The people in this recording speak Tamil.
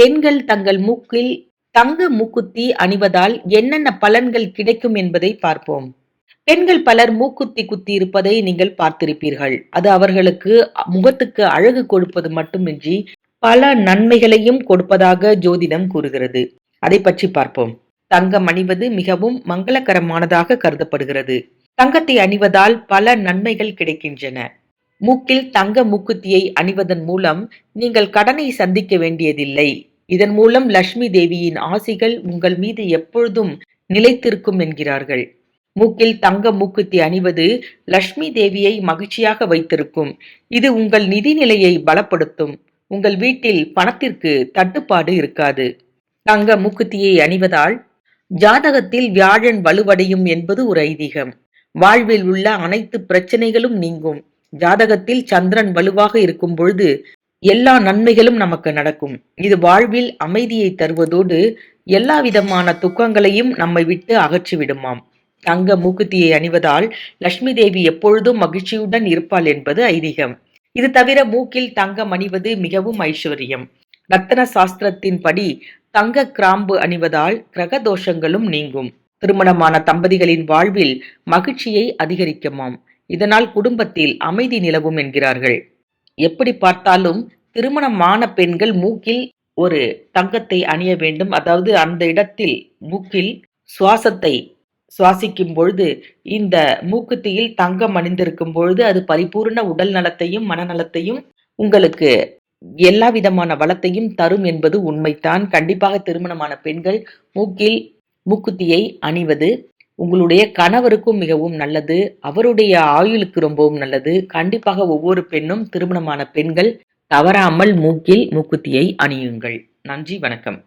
பெண்கள் தங்கள் மூக்கில் தங்க மூக்குத்தி அணிவதால் என்னென்ன பலன்கள் கிடைக்கும் என்பதை பார்ப்போம். பெண்கள் பலர் மூக்குத்தி குத்தி இருப்பதை நீங்கள் பார்த்திருப்பீர்கள். அது அவர்களுக்கு முகத்துக்கு அழகு கொடுப்பது மட்டுமின்றி பல நன்மைகளையும் கொடுப்பதாக ஜோதிடம் கூறுகிறது. அதை பற்றி பார்ப்போம். தங்கம் அணிவது மிகவும் மங்களகரமானதாக கருதப்படுகிறது. தங்கத்தை அணிவதால் பல நன்மைகள் கிடைக்கின்றன. மூக்கில் தங்க மூக்குத்தியை அணிவதன் மூலம் நீங்கள் கடனை சந்திக்க வேண்டியதில்லை. இதன் மூலம் லட்சுமி தேவியின் ஆசிகள் உங்கள் மீது எப்பொழுதும் நிலைத்திருக்கும் என்கிறார்கள். மூக்கில் தங்க மூக்குத்தி அணிவது லட்சுமி தேவியை மகிழ்ச்சியாக வைத்திருக்கும். இது உங்கள் நிதி நிலையை பலப்படுத்தும். உங்கள் வீட்டில் பணத்திற்கு தட்டுப்பாடு இருக்காது. தங்க மூக்குத்தியை அணிவதால் ஜாதகத்தில் வியாழன் வலுவடையும் என்பது ஒரு ஐதீகம். வாழ்வில் உள்ள அனைத்து பிரச்சனைகளும் நீங்கும். ஜாதகத்தில் சந்திரன் வலுவாக இருக்கும் பொழுது எல்லா நன்மைகளும் நமக்கு நடக்கும். இது வாழ்வில் அமைதியை தருவதோடு எல்லா விதமான துக்கங்களையும் நம்மை விட்டு அகற்றிவிடுமாம். தங்க மூக்குத்தியை அணிவதால் லட்சுமி தேவி எப்பொழுதும் மகிழ்ச்சியுடன் இருப்பாள் என்பது ஐதீகம். இது தவிர மூக்கில் தங்கம் அணிவது மிகவும் ஐஸ்வர்யம். ரத்தன சாஸ்திரத்தின் படி தங்க கிராம்பு அணிவதால் கிரக தோஷங்களும் நீங்கும். திருமணமான தம்பதிகளின் வாழ்வில் மகிழ்ச்சியை அதிகரிக்குமாம். இதனால் குடும்பத்தில் அமைதி நிலவும் என்கிறார்கள். எப்படி பார்த்தாலும் திருமணமான பெண்கள் மூக்கில் ஒரு தங்கத்தை அணிய வேண்டும். அதாவது அந்த இடத்தில் மூக்கில் சுவாசத்தை சுவாசிக்கும் பொழுது இந்த மூக்குத்தியில் தங்கம் அணிந்திருக்கும் பொழுது அது பரிபூர்ண உடல் நலத்தையும் மனநலத்தையும் உங்களுக்கு எல்லா விதமான வளத்தையும் தரும் என்பது உண்மைதான். கண்டிப்பாக திருமணமான பெண்கள் மூக்கில் மூக்குத்தியை அணிவது உங்களுடைய கணவருக்கும் மிகவும் நல்லது அவருடைய ஆயுளுக்கு ரொம்பவும் நல்லது. கண்டிப்பாக ஒவ்வொரு பெண்ணும் திருமணமான பெண்கள் தவறாமல் மூக்கில் மூக்குத்தியை அணியுங்கள். நன்றி வணக்கம்.